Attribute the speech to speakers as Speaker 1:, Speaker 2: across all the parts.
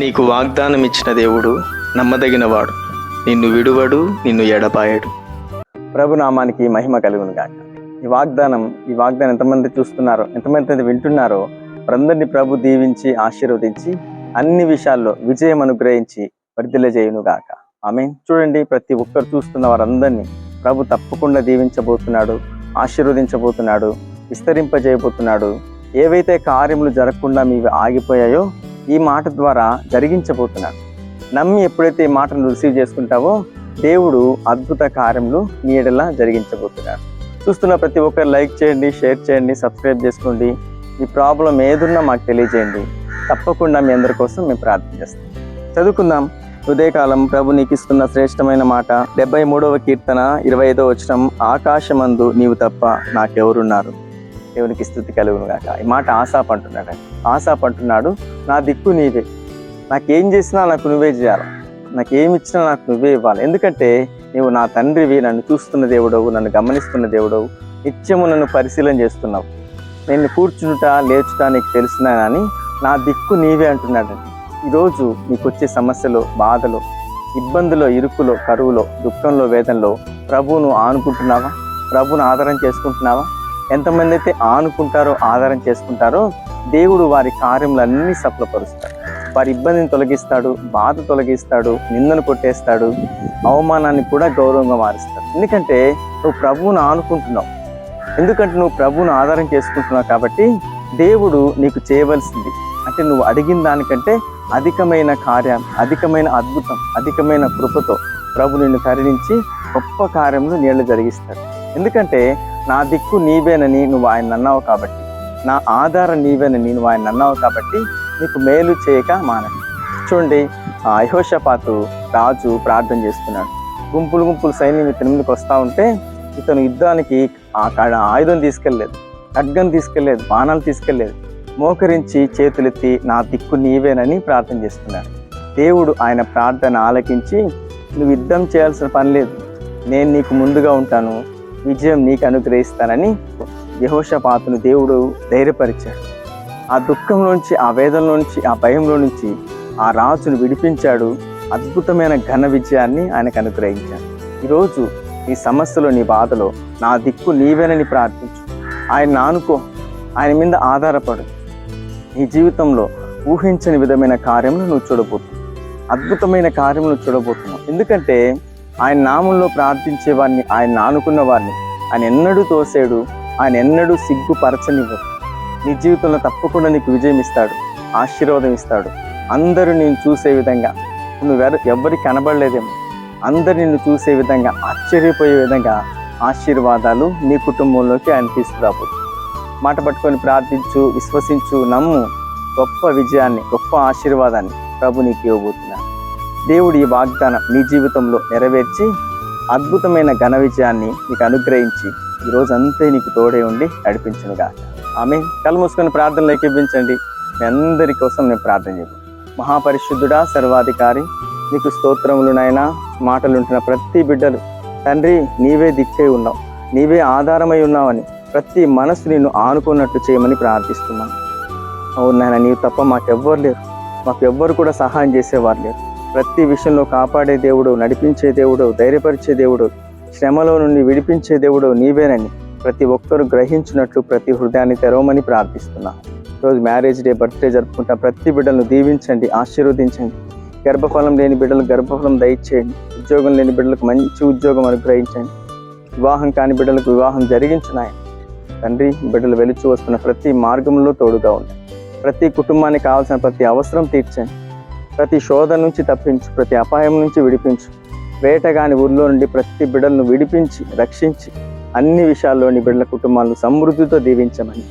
Speaker 1: నీకు వాగ్దానం ఇచ్చిన దేవుడు నమ్మదగినవాడు. నిన్ను విడువడు నిన్ను ఎడపాయడు
Speaker 2: ప్రభునామానికి మహిమ కలుగును గాక. ఈ వాగ్దానం ఈ వాగ్దానం ఎంతమంది చూస్తున్నారో ఎంతమంది వింటున్నారో వారందరినీ ప్రభు దీవించి ఆశీర్వదించి అన్ని విషయాల్లో విజయం అనుగ్రహించి వర్ధిల్లజేయును గాక. ఆమె చూడండి ప్రతి ఒక్కరు చూస్తున్న వారందరినీ ప్రభు తప్పకుండా దీవించబోతున్నాడు ఆశీర్వదించబోతున్నాడు విస్తరింపజేయబోతున్నాడు. ఏవైతే కార్యములు జరగకుండా మీవి ఆగిపోయాయో ఈ మాట ద్వారా జరిగించబోతున్నాడు. నమ్మి ఎప్పుడైతే ఈ మాటను రిసీవ్ చేసుకుంటావో దేవుడు అద్భుత కార్యములు మీ ఎడలా జరిగించబోతున్నాడు. చూస్తున్న ప్రతి ఒక్కరు లైక్ చేయండి షేర్ చేయండి సబ్స్క్రైబ్ చేసుకోండి. మీ ప్రాబ్లం ఏదున్నా మాకు తెలియజేయండి. తప్పకుండా మీ అందరి కోసం మేము ప్రార్థన చేస్తాం. చదువుకుందాం. ఉదయకాలం ప్రభు నీకు ఇస్తున్న శ్రేష్టమైన మాట. డెబ్బై మూడవ కీర్తన ఇరవై ఐదవ వచనం ఆకాశమందు నీవు తప్ప నాకెవరున్నారు? దేవునికి స్థుతి కలుగును గాక ఈ మాట ఆశాప్ అంటున్నాడు. ఆశాప్ అంటున్నాడు నా దిక్కు నీవే. నాకేం చేసినా నాకు నువ్వే చేయాలి. నాకేమి ఇచ్చినా నాకు నువ్వే ఇవ్వాలి. ఎందుకంటే నీవు నా తండ్రివి నన్ను చూస్తున్న దేవుడవు నన్ను గమనిస్తున్న దేవుడవు. నిత్యము నన్ను పరిశీలన చేస్తున్నావు. నేను కూర్చునుట లేచుట నీకు తెలిసినా కానీ నా దిక్కు నీవే అంటున్నాడండి ఈరోజు నీకు వచ్చే సమస్యలు బాధలు ఇబ్బందులో ఇరుకులో కరువులో దుఃఖంలో వేదనలో ప్రభువును ఆనుకుంటున్నావా? ప్రభువును ఆధారం చేసుకుంటున్నావా? ఎంతమంది అయితే ఆనుకుంటారో ఆధారం చేసుకుంటారో దేవుడు వారి కార్యములన్నీ సఫలపరుస్తాడు. వారి ఇబ్బందిని తొలగిస్తాడు బాధ తొలగిస్తాడు నిందను కొట్టేస్తాడు అవమానాన్ని కూడా గౌరవంగా మారుస్తాడు. ఎందుకంటే నువ్వు ప్రభువును ఆనుకుంటున్నావు. ఎందుకంటే నువ్వు ప్రభువును ఆధారం చేసుకుంటున్నావు కాబట్టి దేవుడు నీకు చేయవలసింది. అంటే నువ్వు అడిగిన దానికంటే అధికమైన కార్యం అధికమైన అద్భుతం అధికమైన కృపతో ప్రభు నిన్ను కరుణించి గొప్ప కార్యములు నీళ్ళు జరిగిస్తాడు. ఎందుకంటే నా దిక్కు నీవేనని నువ్వు ఆయన అన్నావు కాబట్టి. నా ఆధారం నీవేనని నువ్వు ఆయన అన్నావు కాబట్టి నీకు మేలు చేయక మానవి చూడండి ఆ రాజు ప్రార్థన చేస్తున్నాడు. గుంపులు గుంపులు సైన్యం ఇతని ముందుకు వస్తూ ఉంటే ఇతను యుద్ధానికి ఆ కాడ ఆయుధం తీసుకెళ్ళలేదు ఖడ్గం తీసుకెళ్ళలేదు బాణాలు తీసుకెళ్ళలేదు. మోకరించి చేతులెత్తి నా దిక్కు నీవేనని ప్రార్థన చేస్తున్నాడు. దేవుడు ఆయన ప్రార్థన ఆలకించి నువ్వు యుద్ధం చేయాల్సిన పని లేదు. నేను నీకు ముందుగా ఉంటాను. విజయం నీకు అనుగ్రహిస్తానని యహోషపాతును దేవుడు ధైర్యపరిచాడు. ఆ దుఃఖంలోంచి ఆ వేదనలోంచి ఆ భయంలో నుంచి ఆ రాజును విడిపించాడు. అద్భుతమైన ఘన విజయాన్ని ఆయనకు అనుగ్రహించాడు. ఈరోజు నీ సమస్యలో నీ బాధలో నా దిక్కు నీవేనని ప్రార్థించు. ఆయన ఆనుకో ఆయన మీద ఆధారపడు. నీ జీవితంలో ఊహించని విధమైన కార్యములు నువ్వు చూడబోతున్నావు. అద్భుతమైన కార్యములు చూడబోతున్నావు. ఎందుకంటే ఆయన నామంలో ప్రార్థించే వారిని ఆయన ఆనుకున్న వారిని ఆయన ఎన్నడూ తోసేడు ఆయన ఎన్నడూ సిగ్గుపరచనివ్వడు నీ జీవితంలో తప్పకుండా నీకు విజయం ఇస్తాడు ఆశీర్వాదం ఇస్తాడు. అందరూ నేను చూసే విధంగా. నువ్వు ఎవ- ఎవరికి కనబడలేదేమో. అందరు నిన్ను చూసే విధంగా ఆశ్చర్యపోయే విధంగా ఆశీర్వాదాలు నీ కుటుంబంలోకి ఆయన తీసుకురాబోతుంది మాట పట్టుకొని ప్రార్థించు విశ్వసించు నమ్ము. గొప్ప విజయాన్ని గొప్ప ఆశీర్వాదాన్ని ప్రభు నీకు ఇవ్వబోతున్నాను దేవుడు ఈ వాగ్దానం నీ జీవితంలో నెరవేర్చి అద్భుతమైన ఘన విజయాన్ని నీకు అనుగ్రహించి ఈ అంతే నీకు తోడే ఉండి నడిపించునుగా ఆమె కళ్ళు మూసుకొని ప్రార్థనలు ఎక్కిపించండి మీ అందరి కోసం నేను ప్రార్థన చేయను మహాపరిశుద్ధుడా సర్వాధికారి నీకు స్తోత్రములు నాయనా. మాటలు ప్రతి బిడ్డలు తండ్రి నీవే దిక్కై ఉన్నావు. నీవే ఆధారమై ఉన్నావని ప్రతి మనసు నిన్ను ఆనుకున్నట్టు చేయమని ప్రార్థిస్తున్నాను అవును నాయన నీవు తప్ప మాకెవ్వరు లేరు. మాకెవ్వరు కూడా సహాయం చేసేవారు లేరు. ప్రతి విషయంలో కాపాడే దేవుడు నడిపించే దేవుడు ధైర్యపరిచే దేవుడు శ్రమలో నుండి విడిపించే దేవుడు నీవేనని ప్రతి ఒక్కరూ గ్రహించినట్లు ప్రతి హృదయాన్ని తెరవమని ప్రార్థిస్తున్నాను రోజు మ్యారేజ్ డే బర్త్డే జరుపుకుంటా ప్రతి బిడ్డలను దీవించండి ఆశీర్వదించండి. గర్భఫలం లేని బిడ్డలకు గర్భఫలం దయచేయండి. ఉద్యోగం లేని బిడ్డలకు మంచి ఉద్యోగం అనుగ్రహించండి. వివాహం కాని బిడ్డలకు వివాహం జరిగించినాయి? తండ్రి బిడ్డలు వెలుచు వస్తున్న ప్రతి మార్గంలో తోడుగా ఉంది ప్రతి కుటుంబానికి కావాల్సిన ప్రతి అవసరం తీర్చండి. ప్రతి శోధ నుంచి తప్పించు ప్రతి అపాయం నుంచి విడిపించు. వేటగాని ఊర్లో నుండి ప్రతి బిడ్డలను విడిపించి రక్షించి అన్ని విషయాల్లోని బిడ్డల కుటుంబాలను సమృద్ధితో దీవించమని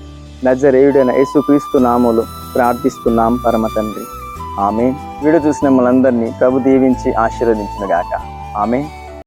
Speaker 2: నజరేయుడైన యేసుక్రీస్తు నామములో ప్రార్థిస్తున్నాం పరమ తండ్రి. ఆమె వీడియో చూసిన మనందరినీ ప్రభు దీవించి ఆశీర్వదించిన గాక. ఆమె